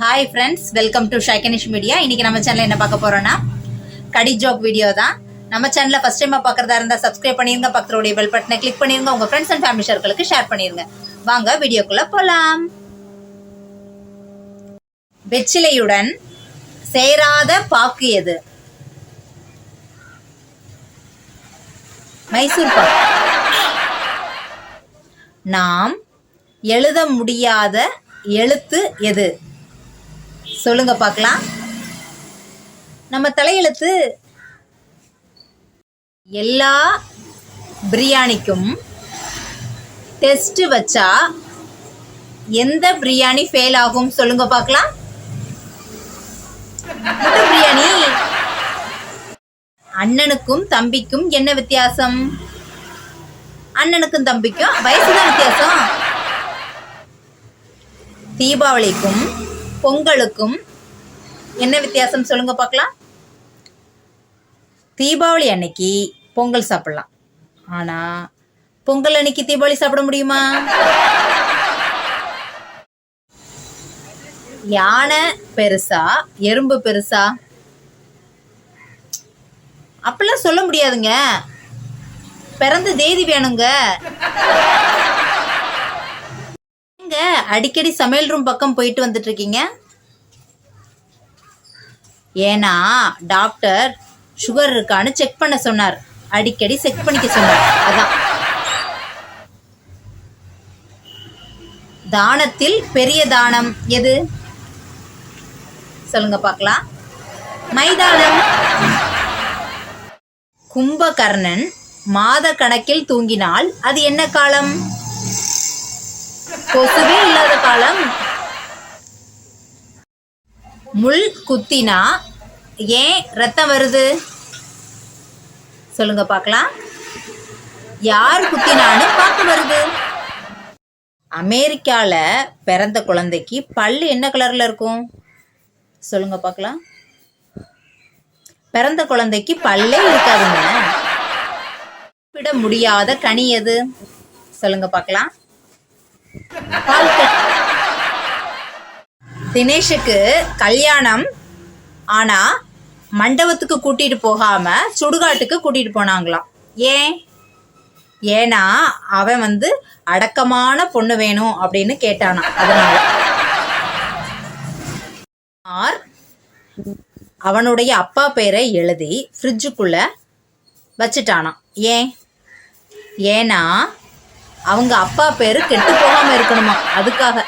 Hi friends welcome to ஷைகனிஷ் media இன்னைக்கு நம்ம சேனல் என்ன பார்க்க போறோம்னா கடி ஜோக் வீடியோ தான். நம்ம சேனலை ஃபர்ஸ்ட் டைம் பார்க்குறதா இருந்தால் சப்ஸ்கிரைப் பண்ணிருங்க பக்கத்துடைய பெல் பட்டனை கிளிக் பண்ணிருங்க உங்க ஃப்ரெண்ட்ஸ் அண்ட் ஃபேமிலி சர்க்கிளுக்கு ஷேர் பண்ணிருங்க. வாங்க வீடியோக்குள்ள போலாம். வெற்றிலையுடன் சேராத பாக்கு எது? மைசூர் பாக்கு. நாம் எழுத முடியாத எழுத்து எது? சொல்லுங்க பார்க்கலாம். நம்ம தலையெழுத்து எல்லா பிரியாணிக்கும் டெஸ்ட் வச்சா எந்த பிரியாணி ஃபெயில் ஆகும் சொல்லுங்க பார்க்கலாம். முட்டை பிரியாணி அண்ணனுக்கும் தம்பிக்கும் என்ன வித்தியாசம்? அண்ணனுக்கும் தம்பிக்கும் வயசுதான் வித்தியாசம்? தீபாவளிக்கும் பொங்கலுக்கும் என்ன வித்தியாசம் சொல்லுங்க பார்க்கலாம். தீபாவளி அன்னைக்கு பொங்கல் சாப்பிடலாம். ஆனா பொங்கல் அன்னைக்கு தீபாவளி சாப்பிட முடியுமா? யானை பெருசா எறும்பு பெருசா? அப்படிலாம் சொல்ல முடியாதுங்க. பிறந்த தேதி வேணுங்க. எங்க அடிக்கடி சமையல் ரூம் பக்கம் போயிட்டு வந்துட்டு இருக்கீங்க ஏன்னா டாக்டர் சுகர் இருக்கான்னு செக் பண்ண சொன்னார். அடிக்கடி செக் பண்ணிக்க சொன்னார். அதான். தானத்தில் பெரிய தானம் எது? சொல்லுங்க பார்க்கலாம். மைதானம். கும்பகர்ணன் மாத கணக்கில் தூங்கினால் அது என்ன காலம்? கொசுவே இல்லாத காலம். முள் குத்தினா ஏன் ரத்தம் வருது? சொல்லுங்க பார்க்கலாம். யார் குத்தினான்னு பார்க்க வருது. அமெரிக்கால பிறந்த குழந்தைக்கு பல்லு என்ன கலர்ல இருக்கும்? சொல்லுங்க பார்க்கலாம். பிறந்த குழந்தைக்கு பல்லே இருக்காதுங்க. சாப்பிட முடியாத கனி எது? சொல்லுங்க பார்க்கலாம். தினேஷுக்கு கல்யாணம். ஆனா மண்டபத்துக்கு கூட்டிட்டு போகாம சுடுகாட்டுக்கு கூட்டிட்டு போனாங்களாம். ஏன்? ஏன்னா அவன் வந்து அடக்கமான பொண்ணு வேணும் அப்படின்னு கேட்டானா அதனால. ஆர் அவனுடைய அப்பா பேரை எழுதி ஃப்ரிட்ஜுக்குள்ள வச்சுட்டானாம். ஏன்? ஏன்னா அவங்க அப்பா பேரு கெட்டு போகாம இருக்கணுமா? அதுக்காக.